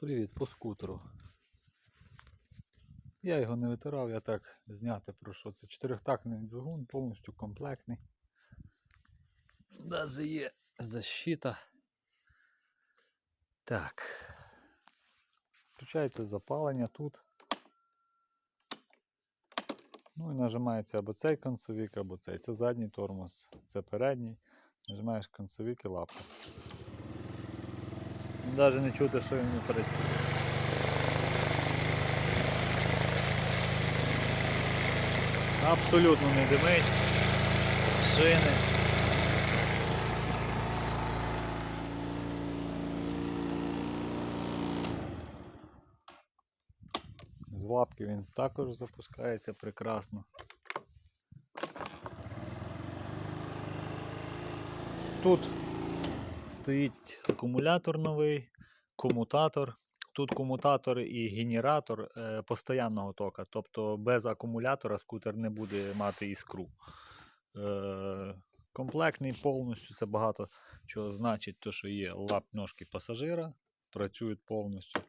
Привіт по скутеру. Я його не витирав, я так зняти прошу. Це чотирьохтактний двигун, повністю комплектний. Даже є защита. Так. Включається запалення тут. Ну і нажимається або цей концевик, або цей. Це задній тормоз, це передній. Нажимаєш концевик і лапка. Навіть не чути, що він не працює. Абсолютно не димить. Шини. З лапки він також запускається прекрасно. Тут стоїть акумулятор новий, комутатор. Тут комутатор і генератор е, постоянного тока. Тобто без акумулятора скутер не буде мати іскру. Е, комплектний повністю, це багато чого значить, то що є лап ножки пасажира, працюють повністю.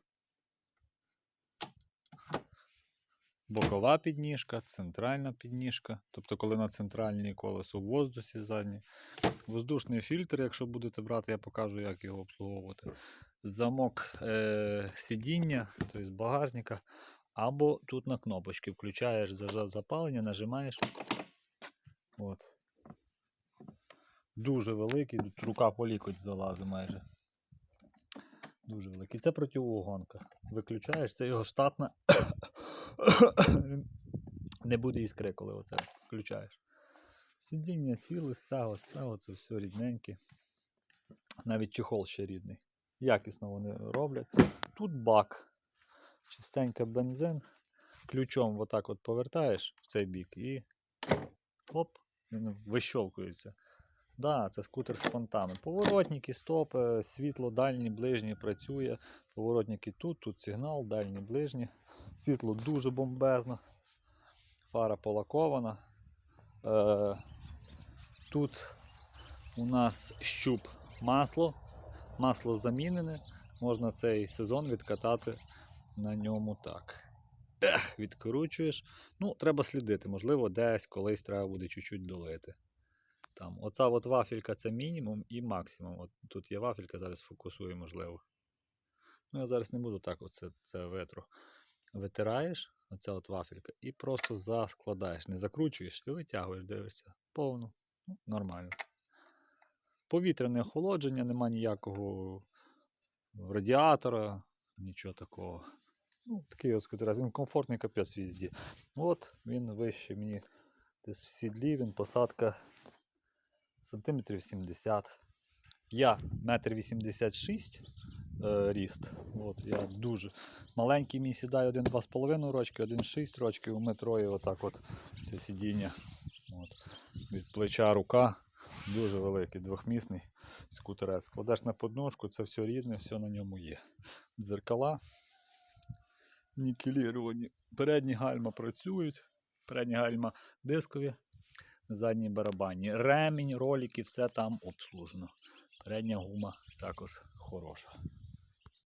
Бокова підніжка, центральна підніжка. Тобто, коли на центральній колесо в воздусі заднє. Воздушний фільтр, якщо будете брати, я покажу, як його обслуговувати. Замок е- сидіння, тобто багажника. Або тут на кнопочки включаєш запалення, нажимаєш. От. Дуже великий, тут рука по лікоть залазить майже. Дуже великий. Це противогонка. Виключаєш, це його штатна. Не буде іскри, коли оце включаєш. Сидіння ціле, з цього, це все рідненьке. Навіть чехол ще рідний. Якісно вони роблять. Тут бак. Чистенько бензин. Ключом отак от повертаєш в цей бік і оп, він вищовкується. Да, це скутер з понтами. Поворотники, стопи, світло, дальні, ближні працює. Поворотники тут, тут сигнал, дальні, ближні. Світло дуже бомбезно. Фара полакована. Е, тут у нас щуп масло. Масло замінене. Можна цей сезон відкатати на ньому так. Ех, відкручуєш. Ну, треба слідити. Можливо, десь колись треба буде чуть-чуть долити. Там, оця от вафелька це мінімум і максимум. От тут є вафелька, зараз фокусую, можливо. Ну, я зараз не буду так оце це ветру. Витираєш, оця от вафелька, і просто заскладаєш, не закручуєш і витягуєш, дивишся. Повну. Ну, нормально. Повітряне охолодження, нема ніякого радіатора, нічого такого. Ну, такий от скутер, він комфортний капець в їзді. От він вище мені десь в сідлі, він посадка сантиметрів 70. Я метр 86 е, ріст. От, я дуже маленький мій сідає 1,2,5 рочки, 1,6 рочки, у метро і отак от це сидіння. От. Від плеча рука. Дуже великий, двохмісний скутерець. Складеш на подножку, це все рідне, все на ньому є. Дзеркала нікеліровані. Передні гальма працюють, передні гальма дискові, задні барабанні. Ремінь, ролики, все там обслужено. Передня гума також хороша.